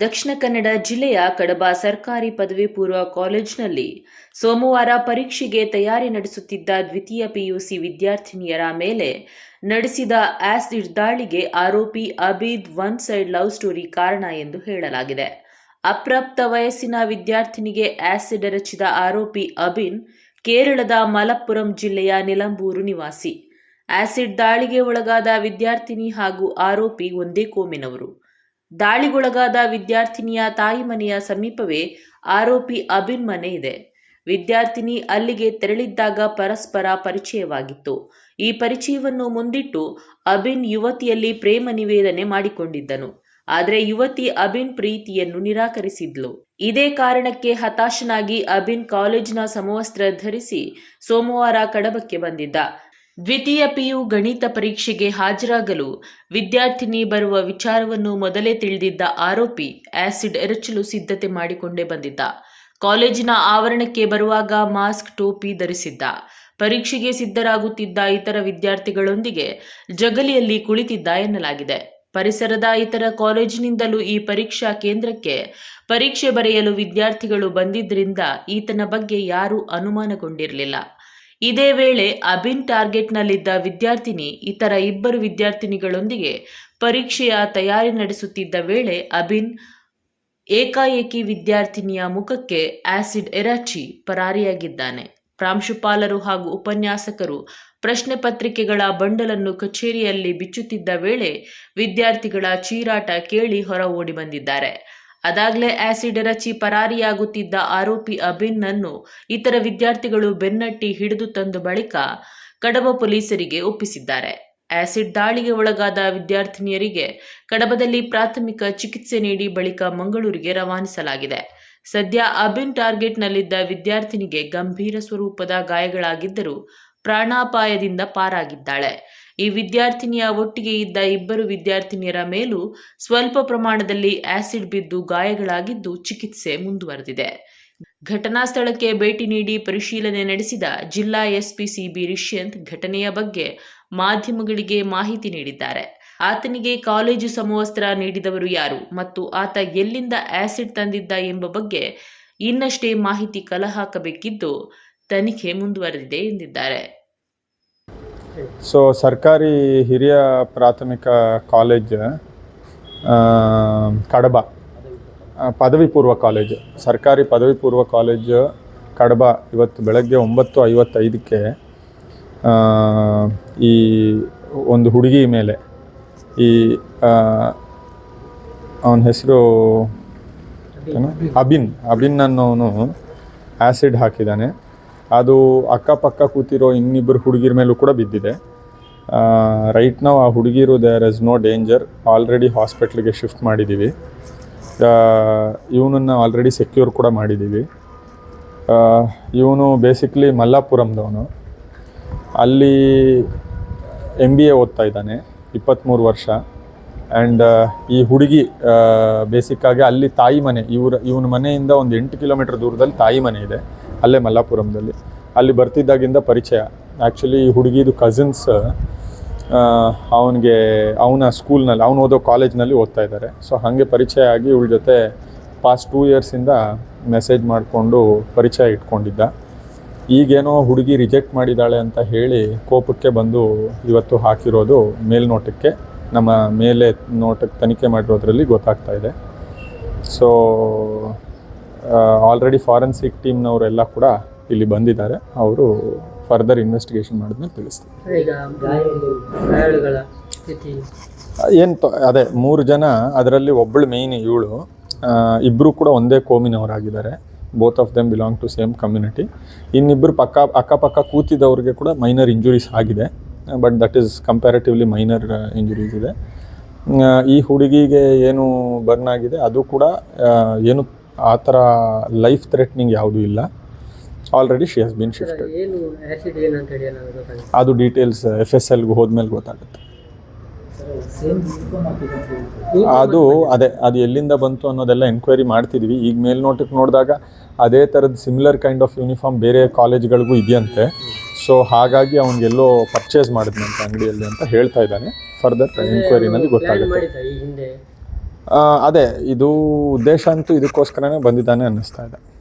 ದಕ್ಷಿಣ ಕನ್ನಡ ಜಿಲ್ಲೆಯ ಕಡಬ ಸರ್ಕಾರಿ ಪದವಿ ಪೂರ್ವ ಕಾಲೇಜಿನಲ್ಲಿ ಸೋಮವಾರ ಪರೀಕ್ಷೆಗೆ ತಯಾರಿ ನಡೆಸುತ್ತಿದ್ದ ದ್ವಿತೀಯ ಪಿಯುಸಿ ವಿದ್ಯಾರ್ಥಿನಿಯರ ಮೇಲೆ ನಡೆಸಿದ ಆಸಿಡ್ ದಾಳಿಗೆ ಆರೋಪಿ Abid one side love story ಕಾರಣ ಎಂದು ಹೇಳಲಾಗಿದೆ. ಅಪ್ರಾಪ್ತ ವಯಸ್ಸಿನ ವಿದ್ಯಾರ್ಥಿನಿಗೆ ಆಸಿಡ್ ಎರಚಿದ ಆರೋಪಿ ಅಬಿನ್ ಕೇರಳದ ಮಲಪ್ಪುರಂ ಜಿಲ್ಲೆಯ ನಿಲಂಬೂರು ನಿವಾಸಿ. ಆಸಿಡ್ ದಾಳಿಗೆ ಒಳಗಾದ ವಿದ್ಯಾರ್ಥಿನಿ ಹಾಗೂ ಆರೋಪಿ ಒಂದೇ ಕೋಮಿನವರು. ದಾಳಿಗೊಳಗಾದ ವಿದ್ಯಾರ್ಥಿನಿಯ ತಾಯಿ ಮನೆಯ ಸಮೀಪವೇ ಆರೋಪಿ ಅಬಿನ್ ಮನೆ ಇದೆ. ವಿದ್ಯಾರ್ಥಿನಿ ಅಲ್ಲಿಗೆ ತೆರಳಿದ್ದಾಗ ಪರಸ್ಪರ ಪರಿಚಯವಾಗಿತ್ತು. ಈ ಪರಿಚಯವನ್ನು ಮುಂದಿಟ್ಟು ಅಬಿನ್ ಯುವತಿಯಲ್ಲಿ ಪ್ರೇಮ ನಿವೇದನೆ ಮಾಡಿಕೊಂಡಿದ್ದನು. ಆದರೆ ಯುವತಿ ಅಬಿನ್ ಪ್ರೀತಿಯನ್ನು ನಿರಾಕರಿಸಿದ್ಲು. ಇದೇ ಕಾರಣಕ್ಕೆ ಹತಾಶನಾಗಿ ಅಬಿನ್ ಕಾಲೇಜಿನ ಸಮವಸ್ತ್ರ ಧರಿಸಿ ಸೋಮವಾರ ಕಡಬಕ್ಕೆ ಬಂದಿದ್ದ. ದ್ವಿತೀಯ ಪಿಯು ಗಣಿತ ಪರೀಕ್ಷೆಗೆ ಹಾಜರಾಗಲು ವಿದ್ಯಾರ್ಥಿನಿ ಬರುವ ವಿಚಾರವನ್ನು ಮೊದಲೇ ತಿಳಿದಿದ್ದ ಆರೋಪಿ ಆಸಿಡ್ ಎರಚಲು ಸಿದ್ಧತೆ ಮಾಡಿಕೊಂಡೇ ಬಂದಿದ್ದ. ಕಾಲೇಜಿನ ಆವರಣಕ್ಕೆ ಬರುವಾಗ ಮಾಸ್ಕ್ ಟೋಪಿ ಧರಿಸಿದ್ದ. ಪರೀಕ್ಷೆಗೆ ಸಿದ್ಧರಾಗುತ್ತಿದ್ದ ಇತರ ವಿದ್ಯಾರ್ಥಿಗಳೊಂದಿಗೆ ಜಗಲಿಯಲ್ಲಿ ಕುಳಿತಿದ್ದ ಎನ್ನಲಾಗಿದೆ. ಪರಿಸರದ ಇತರ ಕಾಲೇಜಿನಿಂದಲೂ ಈ ಪರೀಕ್ಷಾ ಕೇಂದ್ರಕ್ಕೆ ಪರೀಕ್ಷೆ ಬರೆಯಲು ವಿದ್ಯಾರ್ಥಿಗಳು ಬಂದಿದ್ದರಿಂದ ಈತನ ಬಗ್ಗೆ ಯಾರೂ ಅನುಮಾನಗೊಂಡಿರಲಿಲ್ಲ. ಇದೇ ವೇಳೆ ಅಬಿನ್ ಟಾರ್ಗೆಟ್ನಲ್ಲಿದ್ದ ವಿದ್ಯಾರ್ಥಿನಿ, ಇತರ ಇಬ್ಬರು ವಿದ್ಯಾರ್ಥಿನಿಗಳೊಂದಿಗೆ ಪರೀಕ್ಷೆಯ ತಯಾರಿ ನಡೆಸುತ್ತಿದ್ದ ವೇಳೆ ಅಬಿನ್ ಏಕಾಏಕಿ ವಿದ್ಯಾರ್ಥಿನಿಯ ಮುಖಕ್ಕೆ ಆಸಿಡ್ ಎರಚಿ ಪರಾರಿಯಾಗಿದ್ದಾನೆ. ಪ್ರಾಂಶುಪಾಲರು ಹಾಗೂ ಉಪನ್ಯಾಸಕರು ಪ್ರಶ್ನೆ ಪತ್ರಿಕೆಗಳ ಬಂಡಲನ್ನು ಕಚೇರಿಯಲ್ಲಿ ಬಿಚ್ಚುತ್ತಿದ್ದ ವೇಳೆ ವಿದ್ಯಾರ್ಥಿಗಳ ಚೀರಾಟ ಕೇಳಿ ಹೊರ ಓಡಿ ಬಂದಿದ್ದಾರೆ. ಅದಾಗಲೇ ಆಸಿಡ್ ಎರಚಿ ಪರಾರಿಯಾಗುತ್ತಿದ್ದ ಆರೋಪಿ ಅಭಿನ್ನನ್ನು ಇತರ ವಿದ್ಯಾರ್ಥಿಗಳು ಬೆನ್ನಟ್ಟಿ ಹಿಡಿದು ತಂದ ಬಳಿಕ ಕಡಬ ಪೊಲೀಸರಿಗೆ ಒಪ್ಪಿಸಿದ್ದಾರೆ. ಆಸಿಡ್ ದಾಳಿಗೆ ಒಳಗಾದ ವಿದ್ಯಾರ್ಥಿನಿಯರಿಗೆ ಕಡಬದಲ್ಲಿ ಪ್ರಾಥಮಿಕ ಚಿಕಿತ್ಸೆ ನೀಡಿ ಬಳಿಕ ಮಂಗಳೂರಿಗೆ ರವಾನಿಸಲಾಗಿದೆ. ಸದ್ಯ ಅಬಿನ್ ಟಾರ್ಗೆಟ್ನಲ್ಲಿದ್ದ ವಿದ್ಯಾರ್ಥಿನಿಗೆ ಗಂಭೀರ ಸ್ವರೂಪದ ಗಾಯಗಳಾಗಿದ್ದರೂ ಪ್ರಾಣಾಪಾಯದಿಂದ ಪಾರಾಗಿದ್ದಾಳೆ. ಈ ವಿದ್ಯಾರ್ಥಿನಿಯ ಒಟ್ಟಿಗೆ ಇದ್ದ ಇಬ್ಬರು ವಿದ್ಯಾರ್ಥಿನಿಯರ ಮೇಲೂ ಸ್ವಲ್ಪ ಪ್ರಮಾಣದಲ್ಲಿ ಆಸಿಡ್ ಬಿದ್ದು ಗಾಯಗಳಾಗಿದ್ದು ಚಿಕಿತ್ಸೆ ಮುಂದುವರೆದಿದೆ. ಘಟನಾ ಸ್ಥಳಕ್ಕೆ ಭೇಟಿ ನೀಡಿ ಪರಿಶೀಲನೆ ನಡೆಸಿದ ಜಿಲ್ಲಾ ಎಸ್ಪಿ ಸಿಬಿ ರಿಷ್ಯಂತ್ ಘಟನೆಯ ಬಗ್ಗೆ ಮಾಧ್ಯಮಗಳಿಗೆ ಮಾಹಿತಿ ನೀಡಿದ್ದಾರೆ. ಆತನಿಗೆ ಕಾಲೇಜು ಸಮವಸ್ತ್ರ ನೀಡಿದವರು ಯಾರು ಮತ್ತು ಆತ ಎಲ್ಲಿಂದ ಆಸಿಡ್ ತಂದಿದ್ದ ಎಂಬ ಬಗ್ಗೆ ಇನ್ನಷ್ಟೇ ಮಾಹಿತಿ ಕಲಹಾಕಬೇಕಿದ್ದು ತನಿಖೆ ಮುಂದುವರೆದಿದೆ ಎಂದಿದ್ದಾರೆ. ಸೊ ಸರ್ಕಾರಿ ಹಿರಿಯ ಪ್ರಾಥಮಿಕ ಕಾಲೇಜ್ ಕಡಬ. ಪದವಿ ಪೂರ್ವ ಕಾಲೇಜು ಸರ್ಕಾರಿ ಪದವಿ ಪೂರ್ವ ಕಾಲೇಜು ಕಡಬ ಇವತ್ತು ಬೆಳಗ್ಗೆ ಒಂಬತ್ತು ಐವತ್ತೈದಕ್ಕೆ ಈ ಒಂದು ಹುಡುಗಿ ಮೇಲೆ, ಈ ಅವನ ಹೆಸರು ಅಬಿನ್. ಅಬಿನ್ ಅನ್ನೋನು ಆ್ಯಸಿಡ್ ಹಾಕಿದ್ದಾನೆ. ಅದು ಅಕ್ಕಪಕ್ಕ ಕೂತಿರೋ ಇನ್ನಿಬ್ಬರು ಹುಡುಗಿರ ಮೇಲೂ ಕೂಡ ಬಿದ್ದಿದೆ. ರೈಟ್ ನಾವು ಆ ಹುಡುಗಿರು there is no danger already ಹಾಸ್ಪಿಟ್ಲಿಗೆ ಶಿಫ್ಟ್ ಮಾಡಿದ್ದೀವಿ ಇವನನ್ನು ಆಲ್ರೆಡಿ ಸೆಕ್ಯೂರ್ ಕೂಡ ಮಾಡಿದ್ದೀವಿ ಇವನು ಬೇಸಿಕ್ಲಿ ಮಲ್ಲಾಪುರಂದವನು. ಅಲ್ಲಿ ಎಂ ಬಿ ಎ ಓದ್ತಾ ಇದ್ದಾನೆ ಇಪ್ಪತ್ತ್ಮೂರು ವರ್ಷ. ಆ್ಯಂಡ್ ಈ ಹುಡುಗಿ ಬೇಸಿಕ್ಕಾಗಿ ಅಲ್ಲಿ ತಾಯಿ ಮನೆ, ಇವರ, ಇವನ ಮನೆಯಿಂದ ಒಂದು ಎಂಟು ಕಿಲೋಮೀಟರ್ ದೂರದಲ್ಲಿ ತಾಯಿ ಮನೆ ಇದೆ. ಅಲ್ಲೇ ಮಲ್ಲಾಪುರಂದಲ್ಲಿ ಅಲ್ಲಿ ಬರ್ತಿದ್ದಾಗಿಂದ ಪರಿಚಯ. ಆ್ಯಕ್ಚುಲಿ ಹುಡುಗಿದು ಕಸಿನ್ಸ್ ಅವನಿಗೆ ಅವನ ಸ್ಕೂಲ್ನಲ್ಲಿ ಅವನು ಓದೋ ಕಾಲೇಜ್ನಲ್ಲಿ ಓದ್ತಾ ಇದ್ದಾರೆ. ಸೊ ಹಾಗೆ ಪರಿಚಯ ಆಗಿ ಇವಳ ಜೊತೆ ಪಾಸ್ಟ್ ಟೂ ಇಯರ್ಸಿಂದ ಮೆಸೇಜ್ ಮಾಡಿಕೊಂಡು ಪರಿಚಯ ಇಟ್ಕೊಂಡಿದ್ದ. ಈಗೇನೋ ಹುಡುಗಿ ರಿಜೆಕ್ಟ್ ಮಾಡಿದ್ದಾಳೆ ಅಂತ ಹೇಳಿ ಕೋಪಕ್ಕೆ ಬಂದು ಇವತ್ತು ಹಾಕಿರೋದು ಮೇಲ್ನೋಟಕ್ಕೆ. ನಮ್ಮ ಮೇಲೆ ನೋಟಕ್ಕೆ ತನಿಖೆ ಮಾಡಿರೋದ್ರಲ್ಲಿ ಗೊತ್ತಾಗ್ತಾ ಇದೆ. ಸೊ ಆಲ್ರೆಡಿ ಫಾರೆನ್ಸಿಕ್ ಟೀಮ್ನವರೆಲ್ಲ ಕೂಡ ಇಲ್ಲಿ ಬಂದಿದ್ದಾರೆ. ಅವರು ಫರ್ದರ್ ಇನ್ವೆಸ್ಟಿಗೇಷನ್ ಮಾಡಿದ್ಮೇಲೆ ತಿಳಿಸ್ತೀವಿ ಏನು ಅದೇ ಮೂರು ಜನ ಅದರಲ್ಲಿ ಒಬ್ಬಳು ಮೇಯ್ನ್ ಇವಳು. ಇಬ್ಬರು ಕೂಡ ಒಂದೇ ಕೋಮಿನವರಾಗಿದ್ದಾರೆ. Both of them belong to same community ಇನ್ನಿಬ್ಬರು ಪಕ್ಕ ಅಕ್ಕಪಕ್ಕ ಕೂತಿದ್ದವ್ರಿಗೆ ಕೂಡ ಮೈನರ್ ಇಂಜುರೀಸ್ ಆಗಿದೆ. But that is comparatively minor injuries ಇದೆ. ಈ ಹುಡುಗಿಗೆ ಏನು ಬರ್ನ್ ಆಗಿದೆ ಅದು ಕೂಡ ಏನು ಆ ಥರ ಲೈಫ್ ಥ್ರೆಟ್ನಿಂಗ್ ಯಾವುದೂ ಇಲ್ಲ. Already she has been shifted ಏನಾದ್ರು ಅದು ಡೀಟೇಲ್ಸ್ ಎಫ್ ಎಸ್ ಎಲ್ಗೆ ಹೋದ್ಮೇಲೆ ಗೊತ್ತಾಗುತ್ತೆ. ಅದು ಅದೇ ಅದು ಎಲ್ಲಿಂದ ಬಂತು ಅನ್ನೋದೆಲ್ಲ ಎನ್ಕ್ವೈರಿ ಮಾಡ್ತಿದ್ವಿ. ಈಗ ಮೇಲ್ನೋಟಕ್ಕೆ ನೋಡಿದಾಗ ಅದೇ ಥರದ ಸಿಮಿಲರ್ ಕೈಂಡ್ ಆಫ್ ಯೂನಿಫಾರ್ಮ್ ಬೇರೆ ಕಾಲೇಜ್ಗಳಿಗೂ ಇದೆಯಂತೆ. ಸೊ ಹಾಗಾಗಿ ಅವನಿಗೆಲ್ಲೋ ಪರ್ಚೇಸ್ ಮಾಡಿದ್ನಂತೆ ಅಂಗಡಿಯಲ್ಲಿ ಅಂತ ಹೇಳ್ತಾ ಇದ್ದಾನೆ. ಫರ್ದರ್ ಎಂಕ್ವೈರಿನಲ್ಲಿ ಪ್ಲಾನ್ ಗೊತ್ತಾಗುತ್ತೆ. ಅದೇ ಇದು ಉದ್ದೇಶ ಅಂತೂ ಇದಕ್ಕೋಸ್ಕರನೇ ಬಂದಿದ್ದಾನೆ ಅನ್ನಿಸ್ತಾ ಇದೆ.